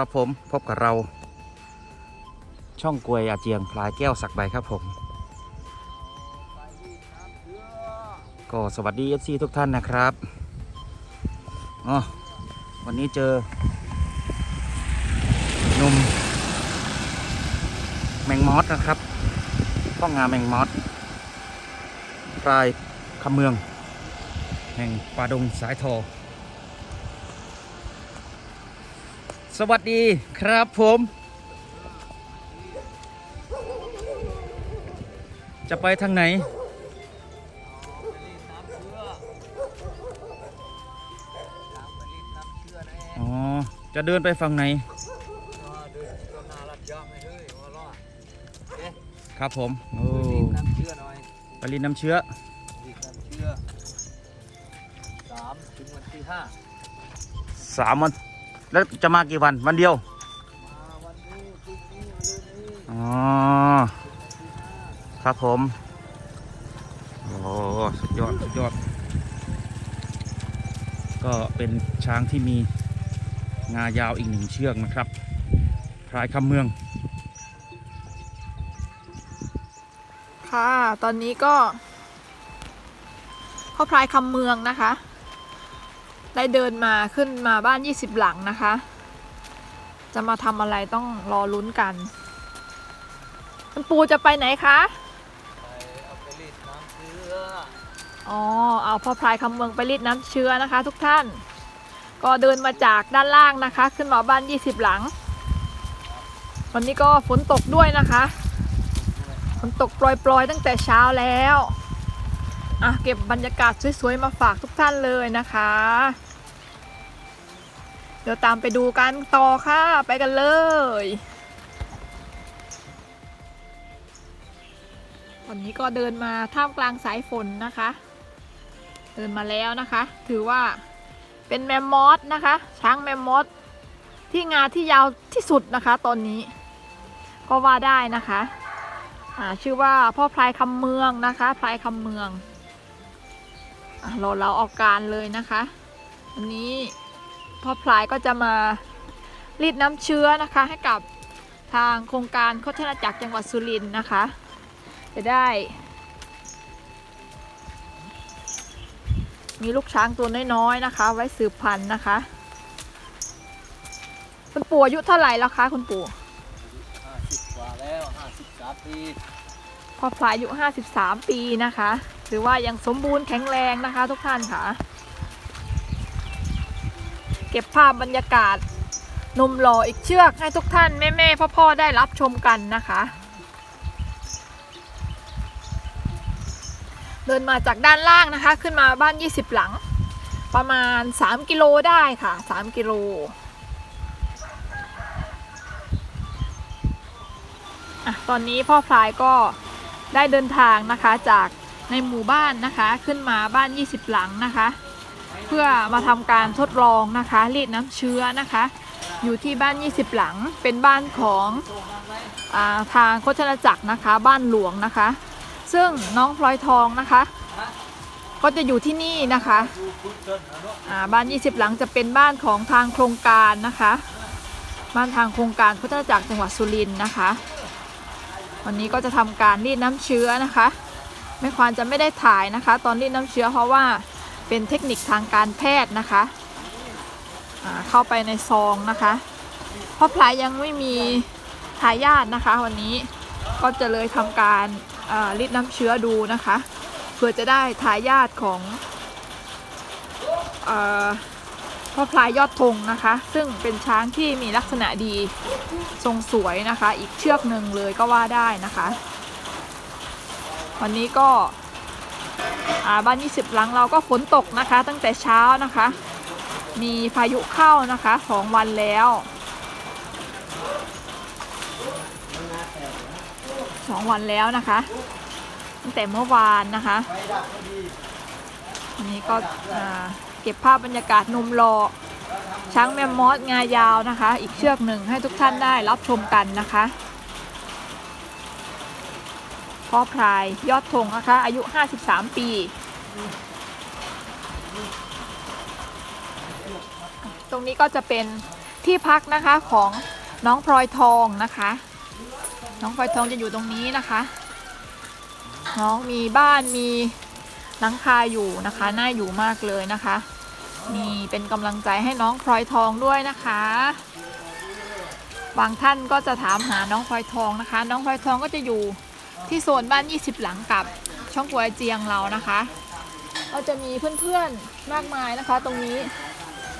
ครับผมพบกับเรา ช่องกลวยอาเจียงพลายแก้วสักใบครับผม ก็สวัสดี FC ทุกท่านนะครับอ๋อวันนี้เจอหนุ่มแมงมอสนะครับพ่องงาแมงมอสพลายคำเมือง แห่งป่าดงสายทอ สวัสดีครับผม จะไปทางไหน อ๋อ จะเดินไปฝั่งไหน ครับผม โอ้ไปรินน้ำเชื้อรีน้ำเชื่อสามถึงวันที่ห้าสามวัน แล้วจะมากี่วันวันเดียวอ๋อครับผมโอ้สุดยอดสุดยอด ก็เป็นช้างที่มีงายาวอีกหนึ่งเชือกนะครับพลายคำเมือง ค่ะ ตอนนี้ก็พ่อพลายคำเมืองนะคะ ได้เดินมาขึ้นมาบ้าน 20 หลังนะคะ จะมาทำอะไรต้องรอลุ้นกันคุณปูจะไปไหนคะไปเอาไปรีดน้ำเชื่ออ๋อ เอาพ่อพลายคำเมืองไปรีดน้ำเชื้อนะคะ ทุกท่าน ก็เดินมาจากด้านล่างนะคะ ขึ้นมาบ้าน 20 หลัง วันนี้ก็ฝนตกด้วยนะคะ ฝนตกโปรยๆ ตั้งแต่เช้าแล้ว อะ เก็บบรรยากาศสวยๆ มาฝากทุกท่านเลยนะคะ เดี๋ยวตามไปดูกันต่อค่ะ ไปกันเลย วันนี้ก็เดินมาท่ามกลางสายฝนนะคะ เดินมาแล้วนะคะ ถือว่าเป็นแมมมอสนะคะ ช้างแมมมอสที่งาที่ยาวที่สุดนะคะ ตอนนี้ ก็ว่าได้นะคะอ่าชื่อว่าพ่อพลายคำเมืองนะคะพลายคำเมืองอรอเราออกการเลยนะคะ วันนี้ พ่อพลายก็จะมารีดน้ำเชื้อนะคะ ให้กับทางโครงการโคชนาจักรจังหวัดสุรินทร์นะคะ จะได้ มีลูกช้างตัวน้อยๆนะคะ ไว้สืบพันธุ์นะคะ คุณปู่อายุเท่าไหร่แล้วคะคุณปู่ห้าสิบกว่าแล้วห้าสิบสามปีพ่อพลายอายุ 53 ปีนะคะหรือว่ายังสมบูรณ์แข็งแรงนะคะทุกท่านค่ะเก็บภาพบรรยากาศนมหล่ออีกเชือกให้ทุกท่านแม่แม่พ่อพ่อๆได้รับชมกันนะคะ เดินมาจากด้านล่างนะคะ ขึ้นมาบ้าน 20 หลัง ประมาณ 3 กิโลได้ค่ะ 3 กิโลอะตอนนี้พ่อพลายก็ได้เดินทางนะคะจากในหมู่บ้านนะคะขึ้นมาบ้าน 20 หลังนะคะ เพื่อมาทำการทดลองนะคะรีดน้ำเชื้อนะคะ อยู่ที่บ้าน 20 หลังเป็นบ้านของอาทางโคชนาจักรนะคะ บ้านหลวงนะคะ ซึ่งน้องพลอยทองนะคะ ก็จะอยู่ที่นี่นะคะาบ้าน 20 หลังจะเป็นบ้านของทางโครงการนะคะ บ้านทางโครงการโคชนาจักรจังหวัดสุรินทร์นะคะ วันนี้ก็จะทำการรีดน้ำเชื้อนะคะ ไม่ควรจะไม่ได้ถ่ายนะคะ ตอนรีดน้ำเชื้อเพราะว่า เป็นเทคนิคทางการแพทย์นะคะเข้าไปในซองนะคะเพราะพลายยังไม่มีทายาทนะคะ วันนี้ก็จะเลยทำการรีดน้ำเชื้อดูนะคะเพื่อจะได้ทายาทของอพ่อพลายยอดธงนะคะ ซึ่งเป็นช้างที่มีลักษณะดีทรงสวยนะคะ อีกเชือกหนึ่งเลยก็ว่าได้นะคะ วันนี้ก็ บ้าน 20 หลังเราก็ฝนตกนะคะ ตั้งแต่เช้านะคะ มีพายุเข้านะคะสองวันแล้วสองวันแล้วนะคะ ตั้งแต่เมื่อวานนะคะวันนี้ก็เก็บภาพบรรยากาศนุ่มรอช้างแมมมอสงายาวนะคะ อีกเชือกหนึ่งให้ทุกท่านได้รับชมกันนะคะ พ่อพลายยอดธงนะคะ อายุ 53 ปี ตรงนี้ก็จะเป็นที่พักนะคะของน้องพลอยทองนะคะ น้องพลอยทองจะอยู่ตรงนี้นะคะ น้องมีบ้านมีหลังคาอยู่นะคะ น่าอยู่มากเลยนะคะ นี่เป็นกำลังใจให้น้องพลอยทองด้วยนะคะ บางท่านก็จะถามหาน้องพลอยทองนะคะ น้องพลอยทองก็จะอยู่ ที่โซนบ้าน 20 หลังกับช่องกัวเจียงเรานะคะ เราจะมีเพื่อนๆมากมายนะคะ ตรงนี้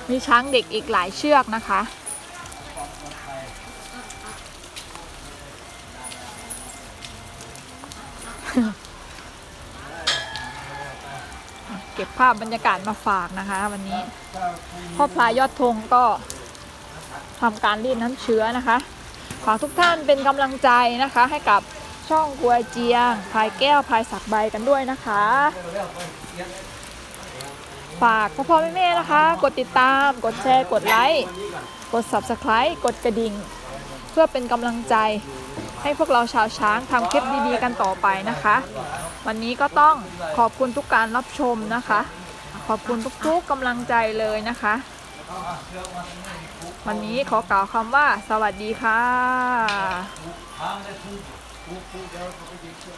มีช้างเด็กอีกหลายเชือกนะคะ เก็บภาพบรรยากาศมาฝากนะคะ วันนี้พ่อพลายยอดธงก็ทำการรีดน้ำเชื้อนะคะ ขอทุกท่านเป็นกำลังใจนะคะให้กับ ช่องกัวเจียงพายแก้วพายสักใบกันด้วยนะคะ ฝากพ่อพ่อแม่แม่ๆนะคะ กดติดตาม กดแชร์ กดไลค์กด subscribe กดกระดิ่ง เพื่อเป็นกำลังใจ ให้พวกเราชาวช้างทำคลิปดีๆกันต่อไปนะคะ วันนี้ก็ต้องขอบคุณทุกการรับชมนะคะ ขอบคุณทุกๆกำลังใจเลยนะคะ วันนี้ขอกล่าวคำว่าสวัสดีค่ะ Bu, bu, gel, bu, geçiyor.